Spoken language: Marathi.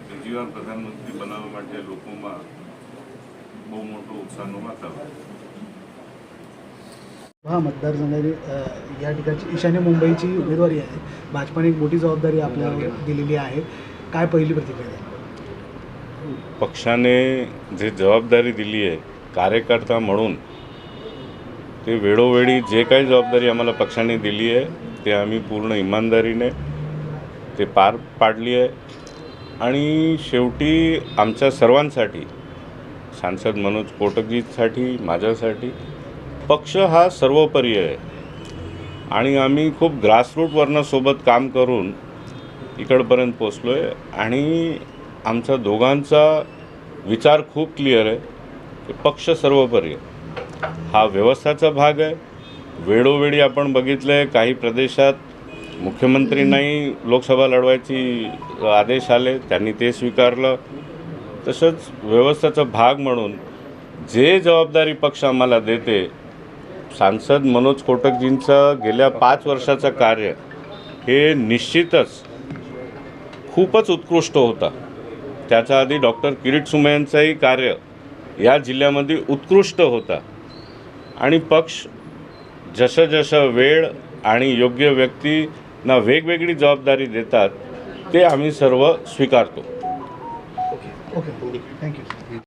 ત્રીજી વાર પ્રધાનમંત્રી બનાવવા માટે લોકોમાં બહુ મોટો ઉત્સાહનું વાતાવરણ हा मतदारसंघाची अ, या ठिकाणची ईशान्य मुंबईची उमेदवारी आहे भाजपाने एक मोठी जबाबदारी आपल्याला दिलेली आहे काय पहिली प्रतिक्रिया आहे? पक्षाने जे जबाबदारी दिली आहे कार्यकर्ता म्हणून ते वेळोवेळी जे काही जबाबदारी आम्हाला पक्षाने दिली आहे ते आम्ही पूर्ण इमानदारीने ते पार पाडली आहे. आणि शेवटी आमच्या सर्वांसाठी सांसद मनोज कोटकजीसाठी माझ्यासाठी पक्ष हा सर्वोपरी आहे. आणि आम्ही खूप ग्रासरूटवरनं सोबत काम करून इकडपर्यंत पोचलो आहे आणि आमच्या दोघांचा विचार खूप क्लिअर आहे की पक्ष सर्वोपरी आहे. हा व्यवस्थाचा भाग आहे. वेळोवेळी आपण बघितलं आहे काही प्रदेशात मुख्यमंत्रींनाही लोकसभा लढवायची आदेश आले त्यांनी ते स्वीकारलं. तसंच व्यवस्थेचा भाग म्हणून जे जबाबदारी पक्ष आम्हाला देते सांसद मनोज कोटकजींचं गेल्या पाच वर्षाचं कार्य हे निश्चितच खूपच उत्कृष्ट होता. त्याच्या आधी डॉक्टर किरीट सुमयांचंही कार्य या जिल्ह्यामध्ये उत्कृष्ट होता. आणि पक्ष जसं जसं वेळ आणि योग्य व्यक्तींना वेगवेगळी जबाबदारी देतात ते आम्ही सर्व स्वीकारतो. Okay thank you